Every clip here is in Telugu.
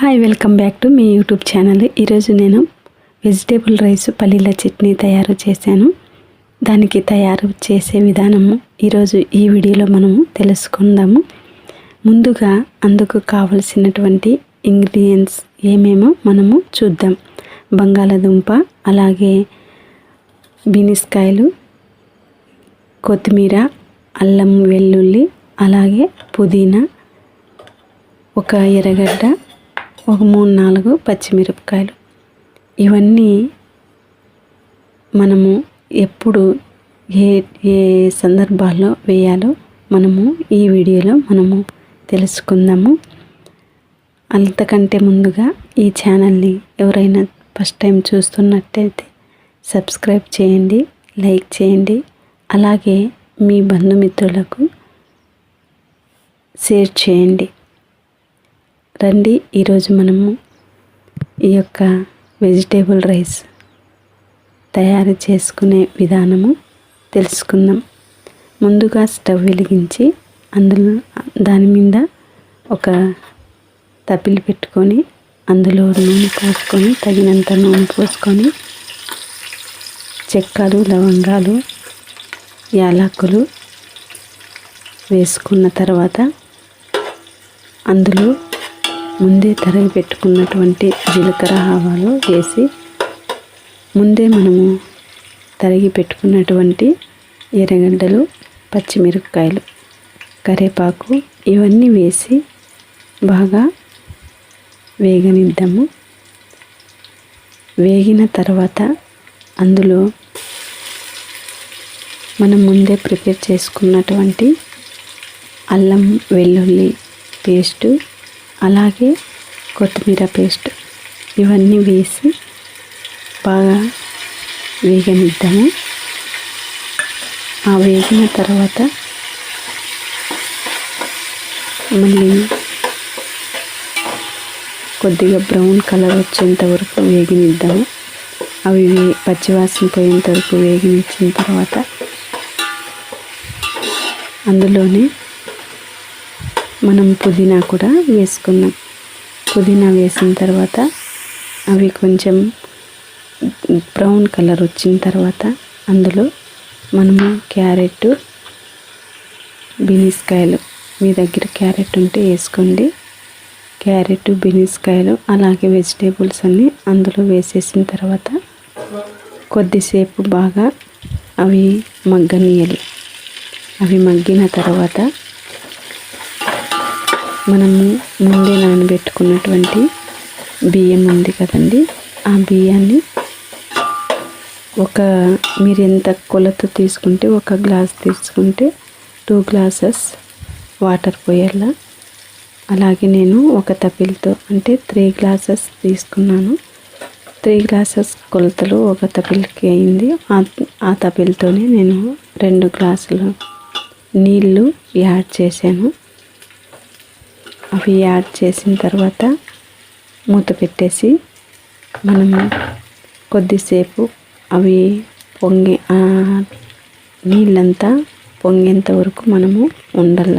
హాయ్ వెల్కమ్ బ్యాక్ టు మీ యూట్యూబ్ ఛానల్ ఈరోజు నేను వెజిటేబుల్ రైస్ పల్లీల చట్నీ తయారు చేశాను. దానికి తయారు చేసే విధానము ఈరోజు ఈ వీడియోలో మనము తెలుసుకుందాము. ముందుగా అందుకు కావలసినటువంటి ఇంగ్రీడియంట్స్ ఏమేమో మనము చూద్దాం. బంగాళాదుంప అలాగే బీనిస్కాయలు కొత్తిమీర అల్లం వెల్లుల్లి అలాగే పుదీనా ఒక ఎర్రగడ్డ ఒక మూడు నాలుగు పచ్చిమిరపకాయలు. ఇవన్నీ మనము ఎప్పుడు ఏ ఏ సందర్భాల్లో వేయాలో మనము ఈ వీడియోలో మనము తెలుసుకుందాము. అంతకంటే ముందుగా ఈ ఛానల్ని ఎవరైనా ఫస్ట్ టైం చూస్తున్నట్టయితే సబ్స్క్రైబ్ చేయండి లైక్ చేయండి. అలాగే మీ బంధుమిత్రులకు షేర్ చేయండి. రండి ఈరోజు మనము ఈ యొక్క వెజిటేబుల్ రైస్ తయారు చేసుకునే విధానము తెలుసుకుందాం. ముందుగా స్టవ్ వెలిగించి అందులో దాని మీద ఒక తపిలి పెట్టుకొని అందులో నూనె పోసుకొని తగినంత నూనె పోసుకొని చెక్కలు లవంగాలు యాలకులు వేసుకున్న తర్వాత అందులో ముందే తరిగి పెట్టుకున్నటువంటి జీలకర్ర ఆవాలు వేసి ముందే మనము తరిగి పెట్టుకున్నటువంటి ఎర్రగడ్డలు పచ్చిమిరపకాయలు కరివేపాకు ఇవన్నీ వేసి బాగా వేగనిద్దాము. వేగిన తర్వాత అందులో మనం ముందే ప్రిపేర్ చేసుకున్నటువంటి అల్లం వెల్లుల్లి పేస్టు అలాగే కొత్తిమీర పేస్ట్ ఇవన్నీ వేసి బాగా వేగనిద్దాము. ఆ వేగిన తర్వాత మళ్ళీ కొద్దిగా బ్రౌన్ కలర్ వచ్చేంత వరకు వేగినిద్దాము. అవి పచ్చివాసన పోయేంత వరకు వేగినిచ్చిన తర్వాత అందులోనే మనం పుదీనా కూడా వేసుకున్నాం పుదీనా వేసిన తర్వాత అవి కొంచెం బ్రౌన్ కలర్ వచ్చిన తర్వాత అందులో మనము క్యారెట్ బీనిస్కాయలు మీ దగ్గర క్యారెట్ ఉంటే వేసుకోండి. క్యారెట్ బీనిస్కాయలు అలాగే వెజిటేబుల్స్ అన్నీ అందులో వేసేసిన తర్వాత కొద్దిసేపు బాగా అవి మగ్గనీయాలి. అవి మగ్గిన తర్వాత మనము ముందే నానబెట్టుకున్నటువంటి బియ్యం ఉంది కదండి. ఆ బియ్యాన్ని ఒక మీరు ఎంత కొలత తీసుకుంటే ఒక గ్లాస్ తీసుకుంటే టూ గ్లాసెస్ వాటర్ పోయేలా. అలాగే నేను ఒక తపిల్తో అంటే త్రీ గ్లాసెస్ తీసుకున్నాను. త్రీ గ్లాసెస్ కొలతలు ఒక తపిల్కి అయింది. ఆ తపిల్తోనే నేను రెండు గ్లాసులు నీళ్ళు యాడ్ చేశాను. అవి యాడ్ చేసిన తర్వాత మూత పెట్టేసి మనం కొద్దిసేపు అవి పొంగి నీళ్ళంతా పొంగేంత వరకు మనము ఉండాల.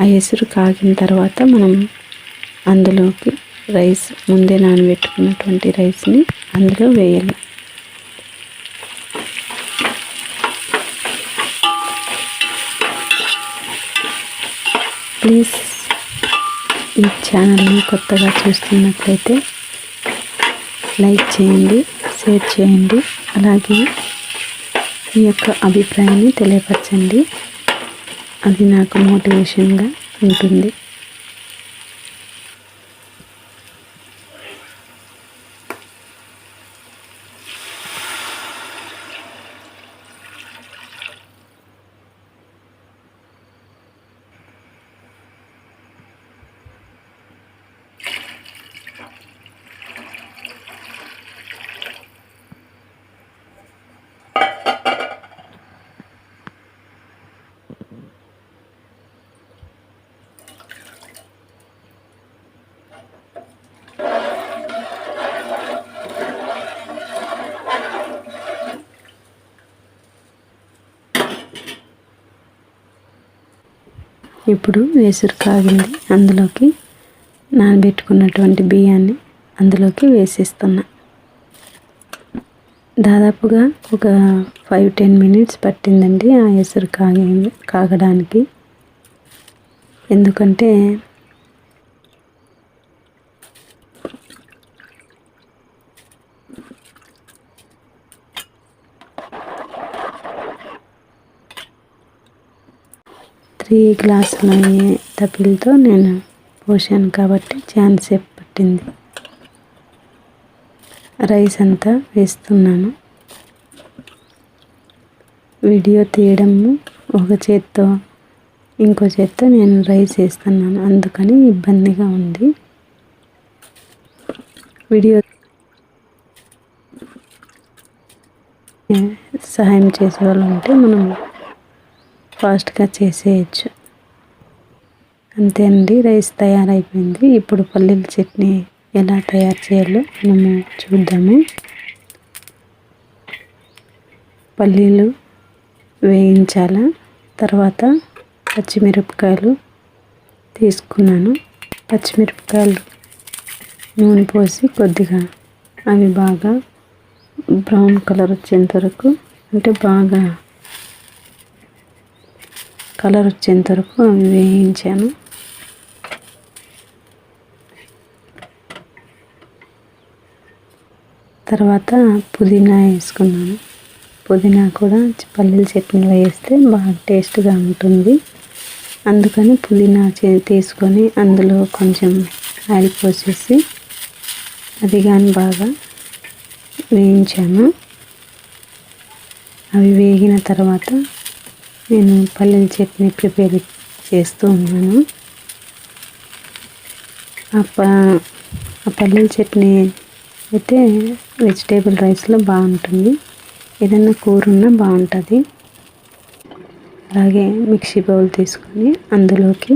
ఆ ఎసురు కాగిన తర్వాత మనం అందులోకి రైస్ ముందే నానబెట్టుకున్నటువంటి రైస్ని అందులో వేయాలి. ప్లీజ్ ఈ ఛానల్ని కొత్తగా చూస్తున్నట్లయితే లైక్ చేయండి షేర్ చేయండి అలాగే మీ యొక్క అభిప్రాయాన్ని తెలియపరచండి. అది నాకు మోటివేషన్గా ఉంటుంది. ఇప్పుడు వేసురు కాగింది. అందులోకి నానబెట్టుకున్నటువంటి బియ్యాన్ని అందులోకి వేసేస్తున్నా. దాదాపుగా ఒక ఫైవ్ టెన్ మినిట్స్ పట్టిందండి ఆ ఎసురు కాగి కాగడానికి. ఎందుకంటే ఈ గ్లాసుల తప్పిలతో నేను పోసాను కాబట్టి ఛాన్స్ పట్టింది రైస్ అంతా వేస్తున్నాను. వీడియో తీయడము ఒక చేత్తో ఇంకో చేత్తో నేను రైస్ వేస్తున్నాను. అందుకని ఇబ్బందిగా ఉంది. వీడియో సహాయం చేసే వాళ్ళు ఉంటే మనం ఫాస్ట్గా చేసేయచ్చు. అంతే అండి రైస్ తయారైపోయింది. ఇప్పుడు పల్లీల చట్నీ ఎలా తయారు చేయాలో మనము చూద్దాము. పల్లీలు వేయించాల? తర్వాత పచ్చిమిరపకాయలు తీసుకున్నాను. పచ్చిమిరపకాయలు నూనె పోసి కొద్దిగా అవి బాగా బ్రౌన్ కలర్ వచ్చేంత వరకు అంటే బాగా కలర్ వచ్చేంత వరకు అవి వేయించాను. తర్వాత పుదీనా వేసుకున్నాను. పుదీనా కూడా పల్లీల చట్నీలో వేస్తే బాగా టేస్ట్గా ఉంటుంది. అందుకని పుదీనా తీసుకొని అందులో కొంచెం ఆయిల్ పోసేసి అది కానీ బాగా వేయించాను. అవి వేగిన తర్వాత నేను పల్లీల చట్నీ ప్రిపేర్ చేస్తూ ఉన్నాను. ఆ పల్లీల చట్నీ అయితే వెజిటేబుల్ రైస్లో బాగుంటుంది. ఏదైనా కూర ఉన్నా బాగుంటుంది. అలాగే మిక్సీ బౌల్ తీసుకొని అందులోకి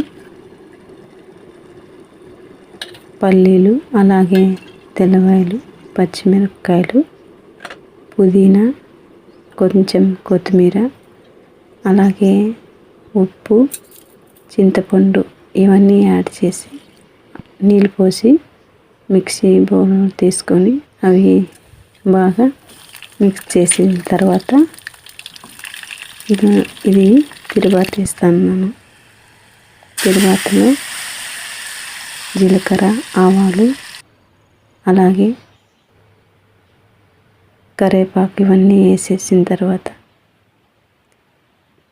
పల్లీలు అలాగే తెల్లవాయలు పచ్చిమిరపకాయలు పుదీనా కొంచెం కొత్తిమీర అలాగే ఉప్పు చింతపండు ఇవన్నీ యాడ్ చేసి నీళ్ళు పోసి మిక్సీ బౌల్ తీసుకొని అవి బాగా మిక్స్ చేసిన తర్వాత ఇది ఇది తిరువాత ఇస్తాను నేను. తిరువాతలో జీలకర్ర ఆవాలు అలాగే కరేపాకు ఇవన్నీ వేసేసిన తర్వాత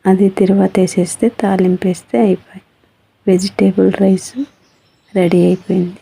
అది తర్వాత వేసేస్తే తాలింపు వేస్తే అయిపోయి. వెజిటేబుల్ రైస్ రెడీ అయిపోయింది.